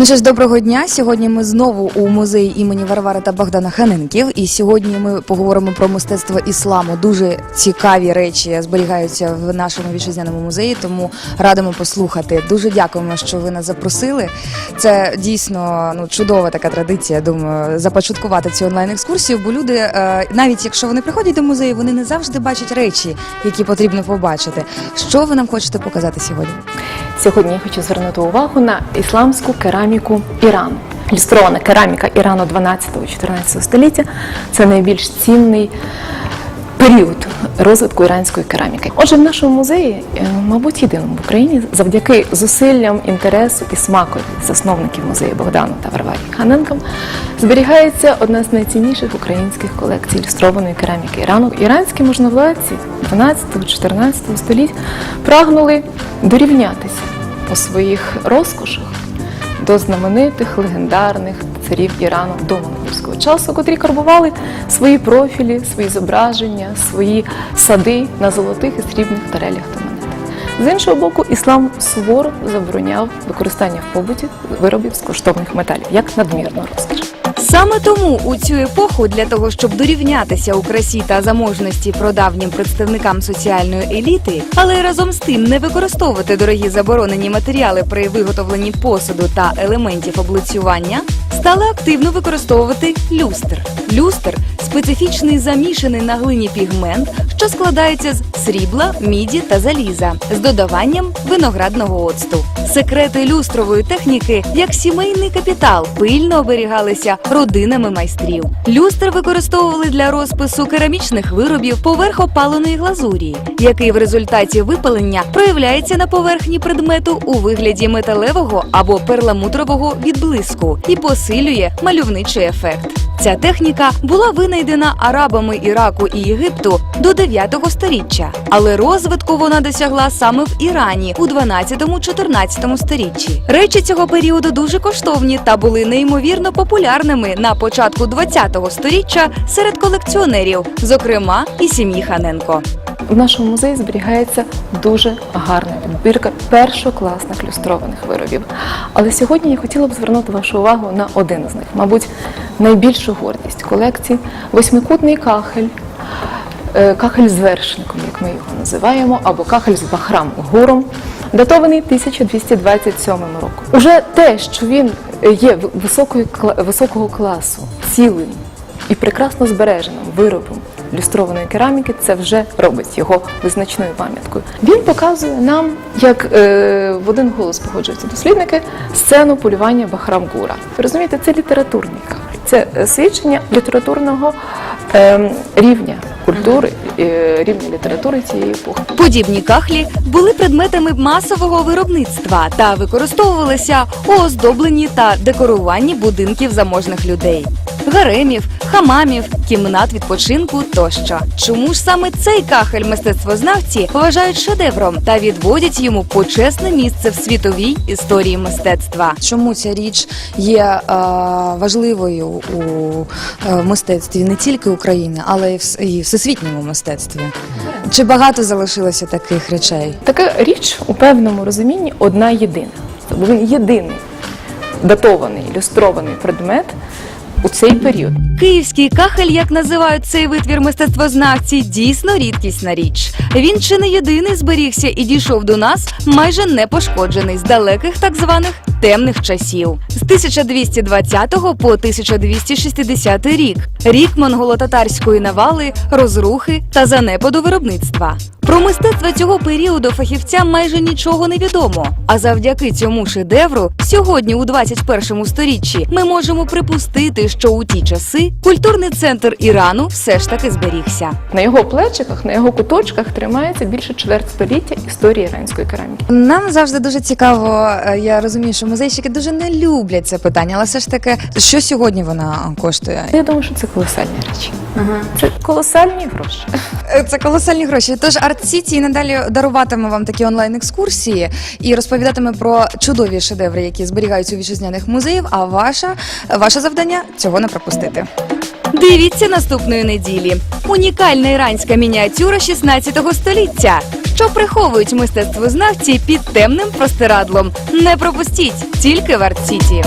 Ну що ж, доброго дня. Сьогодні ми знову у музеї імені Варвари та Богдана Ханенків. І сьогодні ми поговоримо про мистецтво ісламу. Дуже цікаві речі зберігаються в нашому вітчизняному музеї, тому радимо послухати. Дуже дякуємо, що ви нас запросили. Це дійсно ну чудова така традиція. Думаю, започаткувати цю онлайн екскурсію. Бо люди, е, навіть якщо вони приходять до музею, вони не завжди бачать речі, які потрібно побачити. Що ви нам хочете показати сьогодні? Сьогодні я хочу звернути увагу на ісламську кераміку Ірану. Ілюстрована кераміка Ірану 12-14 століття це найбільш цінний період розвитку іранської кераміки. Отже, в нашому музеї, е, мабуть, єдиному в Україні, завдяки зусиллям, інтересу і смаку засновників музею Богдану та Варварі Ханенком, зберігається одна з найцінніших українських колекцій ілюстрованої кераміки Ірану. Іранські можновладці 12-14 століть прагнули дорівнятися у своїх розкошах до знаменитих легендарних царів Ірану до монголського часу, котрі карбували свої профілі, свої зображення, свої сади на золотих і срібних тарелях та монетах. З іншого боку, іслам суворо забороняв використання в побуті виробів з коштовних металів як надмірну розкіш. Саме тому у цю епоху для того, щоб дорівнятися у красі та заможності прадавнім представникам соціальної еліти, але разом з тим не використовувати дорогі заборонені матеріали при виготовленні посуду та елементів облицювання, стали активно використовувати люстр. Люстр специфічний замішаний на глині пігмент, що складається з срібла, міді та заліза з додаванням виноградного оцту. Секрети люстрової техніки, як сімейний капітал, пильно оберігалися родинами майстрів. Люстр використовували для розпису керамічних виробів поверх опаленої глазурі, який в результаті випалення проявляється на поверхні предмету у вигляді металевого або перламутрового відблиску і посилює мальовничий ефект. Ця техніка була винайдена арабами Іраку і Єгипту до 9 століття, але розвитку вона досягла саме в Ірані у 12-14 сторіччі. Речі цього періоду дуже коштовні та були неймовірно популярними на початку 20-го сторіччя серед колекціонерів, зокрема і сім'ї Ханенко. В нашому музеї зберігається дуже гарна відбірка першокласних люстрованих виробів. Але сьогодні я хотіла б звернути вашу увагу на один з них, мабуть, найбільшу гордість колекції восьмикутний кахель. е, Кахель з вершником, як ми його називаємо, або кахель з бахрам гуром, датований 1227 роком. Уже те, що він є високої, високого класу, цілим і прекрасно збереженим виробом люстрованої кераміки, це вже робить його визначною пам'яткою. Він показує нам, як е, в один голос погоджуються дослідники, сцену полювання Бахрам Гура. Ви розумієте, це літературний кахель, це свідчення літературного е, рівня культури, е, рівня літератури цієї епохи. Подібні кахлі були предметами масового виробництва та використовувалися у оздобленні та декоруванні будинків заможних людей, гаремів, хамамів, кімнат відпочинку тощо. Чому ж саме цей кахель мистецтвознавці вважають шедевром та відводять йому почесне місце в світовій історії мистецтва? Чому ця річ є е, важливою у е, мистецтві не тільки України, але й в, і в всесвітньому мистецтві? Чи багато залишилося таких речей? Така річ у певному розумінні одна єдина. Бо він єдиний датований, ілюстрований предмет у цей період. Київський кахель, як називають цей витвір мистецтвознавці, дійсно рідкісна річ. Він чи не єдиний зберігся і дійшов до нас майже непошкоджений з далеких так званих темних часів. З 1220 по 1260 рік рік монголо-татарської навали, розрухи та занепаду виробництва. Про мистецтво цього періоду фахівцям майже нічого не відомо. А завдяки цьому шедевру, сьогодні, у 21 сторіччі, ми можемо припустити, що у ті часи культурний центр Ірану все ж таки зберігся. На його плечиках, на його куточках тримається більше чверть століття історії іранської кераміки. Нам завжди дуже цікаво. е, Я розумію, що музейщики дуже не люблять це питання, але все ж таки, що сьогодні вона коштує? Я думаю, що це колосальні речі. Це колосальні гроші. Е, Це колосальні гроші. Тож Арт Сіті і надалі даруватиме вам такі онлайн екскурсії і розповідатиме про чудові шедеври, які зберігаються у вітчизняних музеїв. А ваша ваше завдання цього не пропустити. Дивіться наступної неділі. Унікальна іранська мініатюра 16 століття, що приховують мистецтвознавці під темним простирадлом. Не пропустіть тільки в Арт-Сіті.